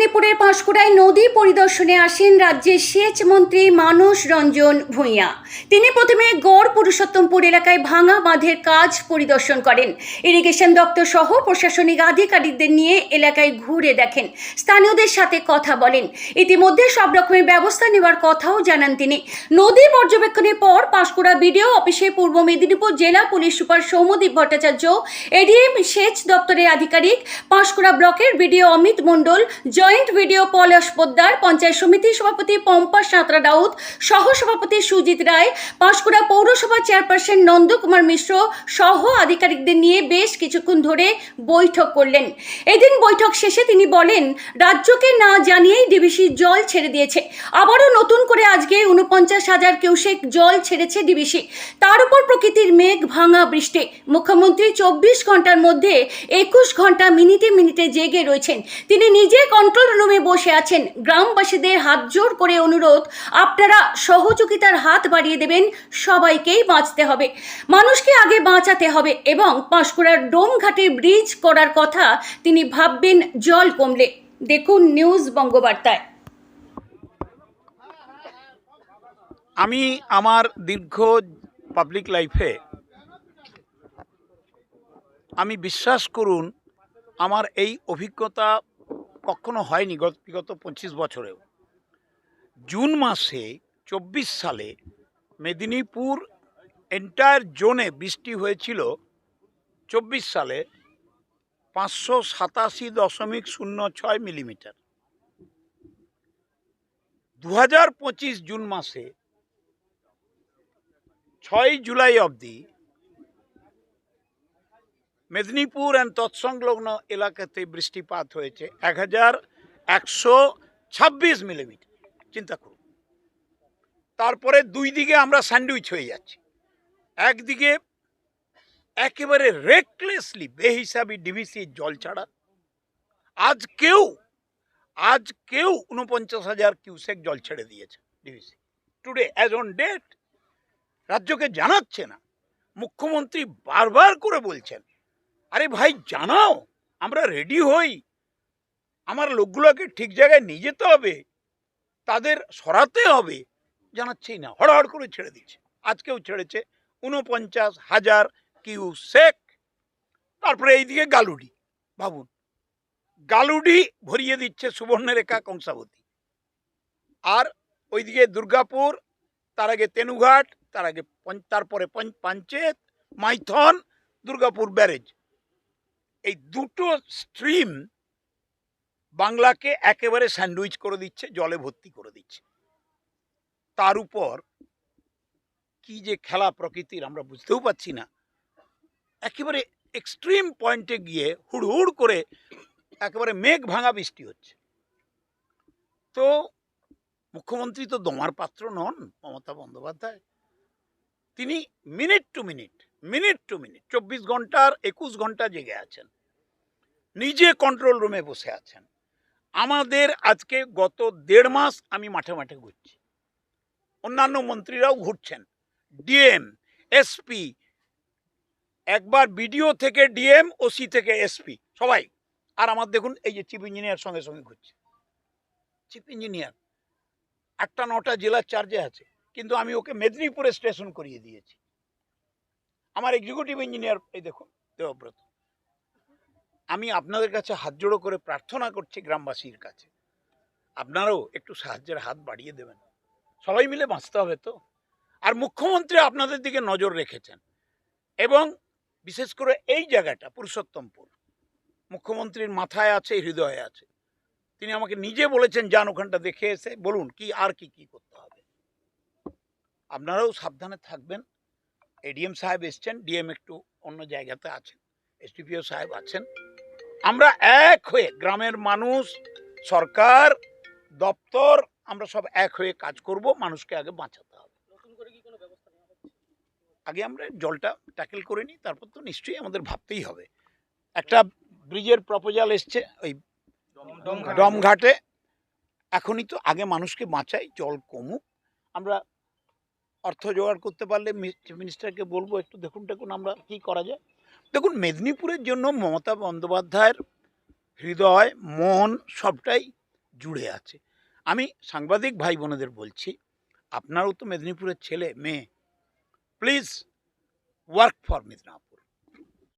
মেদিনীপুরের পাঁশকুড়ায় নদী পরিদর্শনে আসেন রাজ্যের সেচ মন্ত্রী মানস রঞ্জন ভূঁইয়া। তিনি প্রথমে গড় পুরুষোত্তমপুর এলাকায় ভাঙা বাঁধের কাজ পরিদর্শন করেন। ইরিগেশন দপ্তর সহ প্রশাসনিক আধিকারিকদের নিয়ে এলাকায় ঘুরে দেখেন। স্থানীয়দের সাথে কথা বলেন। ইতিমধ্যে সব রকমের ব্যবস্থা নেওয়ার কথাও জানান তিনি। নদী পর্যবেক্ষণের পর পাঁশকুড়া বিডিও অফিসে পূর্ব মেদিনীপুর জেলা police super Soumadip Bhattacharya, ADM সেচ দপ্তরের আধিকারিক পাঁশকুড়া ব্লকের BDO Amit Mondal joint BDO Palash Poddar, panchayat সমিতির সভাপতি পম্পা সাঁতরা দাউদ সহ সভাপতি সুজিত রায়, পাঁশকুড়া পৌরসভা চেয়ারপারসন নন্দকুমার মিশ্র সহ আধিকারিকদের নিয়ে বেশ কিছুক্ষণ ধরে বৈঠক করলেন। এদিন বৈঠক শেষে তিনি বলেন, রাজ্যকে না জানিয়েই ডিবিসি জল ছেড়ে দিয়েছে। আবারও নতুন করে আজকে উনপঞ্চাশ হাজার কিউসেক জল ছেড়েছে ডিবিসি। তার উপর প্রকৃতির মেঘ ভাঙা বৃষ্টি। মুখ্যমন্ত্রী চব্বিশ ঘণ্টার মধ্যে একুশ ঘণ্টা মিনিটে মিনিটে জেগে রয়েছেন। তিনি নিজে কন্ট্রোল রুমে বসে আছেন গ্রামবাসীদের হাত জোর করে অনুরোধ, আপনারা সহযোগিতার হাত বাড়িয়ে দেবেন, সবাইকেই বাঁচতে হবে। মানুষকে আগে বাঁচাতে হবে এবং পাঁশকুড়ার ডোমঘাটে ব্রিজ করার কথা তিনি ভাববেন, জল কমলে। দেখুন নিউজ বঙ্গবার্তায়। আমি আমার দীর্ঘ পাবলিক লাইফে আমি বিশ্বাস করুন, আমার এই অভিজ্ঞতা কখনো হয়নি গত, বিগত পঁচিশ বছরেও। জুন মাসে, চব্বিশ সালে মেদিনীপুর এন্টায়ার জোনে বৃষ্টি হয়েছিল, চব্বিশ সালে পাঁচশো সাতাশি দশমিক শূন্য ছয় মিলিমিটার। দু হাজার পঁচিশ জুন মাসে ছয় জুলাই অবধি মেদিনীপুর অ্যান্ড তৎসংলগ্ন এলাকাতে বৃষ্টিপাত হয়েছে এক হাজার একশো ছাব্বিশ মিলিমিটার। চিন্তা করুন। তারপরে দুই দিকে আমরা স্যান্ডউইচ হয়ে যাচ্ছি। একদিকে একেবারে রেকলেসলি বেহিসাবি ডিভিসি জল ছাড়া। আজ কেউ আজ কেউ উনপঞ্চাশ হাজার কিউসেক জল ছেড়ে দিয়েছে DVC. Today as on date রাজ্যকে জানাচ্ছে না। মুখ্যমন্ত্রী বারবার করে বলছেন আরে ভাই, জানাও, আমরা রেডি হই। আমার লোকগুলোকে ঠিক জায়গায় নিয়ে যেতে হবে, তাদের সরাতে হবে। জানাচ্ছেই না, হড়হড় করে ছেড়ে দিচ্ছে। আজকেও ছেড়েছে উনপঞ্চাশ হাজার কিউ সেক তারপরে এইদিকে গালুডি, ভাবুন। গালুডি ভরিয়ে দিচ্ছে সুবর্ণরেখা কংসাবতী। আর ওইদিকে দুর্গাপুর, তার আগে তেনুঘাট, তার আগে তারপরে পঞ্চ- পাঞ্চেত, মাইথন, দুর্গাপুর ব্যারেজ। এই দুটো স্ট্রিম বাংলাকে একেবারে স্যান্ডউইচ করে দিচ্ছে, জলে ভর্তি করে দিচ্ছে। তার উপর কি যে খেলা প্রকৃতির আমরা বুঝতেও পাচ্ছি না। একেবারে এক্সট্রিম পয়েন্টে গিয়ে হুড়হুড় করে একেবারে মেঘ ভাঙা বৃষ্টি হচ্ছে। তো মুখ্যমন্ত্রী তো দমার পাত্র নন, মমতা বন্দ্যোপাধ্যায়। তিনি minute to minute minute to minute, চব্বিশ ঘণ্টার একুশ ঘণ্টা জেগে আছেন। নিজে কন্ট্রোল রুমে বসে আছেন। আমাদের আজকে গত দেড় মাস আমি মাঠে মাঠে ঘুরছি। অন্যান্য মন্ত্রীরাও ঘুরছেন। ডিএম, এসপি, একবার বিডিও থেকে ডিএম, ওসি থেকে এসপি, সবাই। আর আমার দেখুন, এই যে চিফ ইঞ্জিনিয়ার সঙ্গে সঙ্গে ঘুরছে। চিফ ইঞ্জিনিয়ার, আটটা নটা জেলার চার্জে আছে। কিন্তু আমি ওকে মেদিনীপুরে স্টেশন করিয়ে দিয়েছি। আমার এক্সিকিউটিভ ইঞ্জিনিয়ার এই দেখুন, দেবব্রত। আমি আপনাদের কাছে হাত জোড়ো করে প্রার্থনা করছি গ্রামবাসীর কাছে। আপনারাও একটু সাহায্যের হাত বাড়িয়ে দেবেন। সবাই মিলে বাঁচতে হবে তো? আর মুখ্যমন্ত্রী আপনাদের দিকে নজর রেখেছেন। এবং বিশেষ করে এই জায়গাটা, পুরুষোত্তমপুর, মুখ্যমন্ত্রীর মাথায় আছে, হৃদয়ে আছে। তিনি আমাকে নিজে বলেছেন, যান ওখানটা দেখে এসে বলুন, কি আর কি কি করতে হবে? আপনারাও সাবধানে থাকবেন। এডিএম সাহেব এসছেন ডিএম একটু অন্য জায়গাতে আছেন এসডিপিও সাহেব আছেন। আমরা এক হয়ে গ্রামের মানুষ সরকার দপ্তর আমরা সব এক হয়ে কাজ করব মানুষকে আগে বাঁচাতে হবে। আগে আমরা জলটা ট্যাকেল করে নিই তারপর তো নিশ্চয়ই আমাদের ভাবতেই হবে। একটা ব্রিজের প্রপোজাল এসছে ওই ডমঘাটে। এখনই তো আগে মানুষকে বাঁচাই জল কমুক। আমরা অর্থ জোগাড় করতে পারলে মিনিস্টারকে বলব, একটু দেখুন দেখুন আমরা কি করা যায়। দেখুন, মেদিনীপুরের জন্য মমতা বন্দ্যোপাধ্যায়ের হৃদয়, মন সবটাই জুড়ে আছে। আমি সাংবাদিক ভাই বোনেদের বলছি, আপনারও তো মেদিনীপুরের ছেলে, মেয়ে। Please work for Midnapore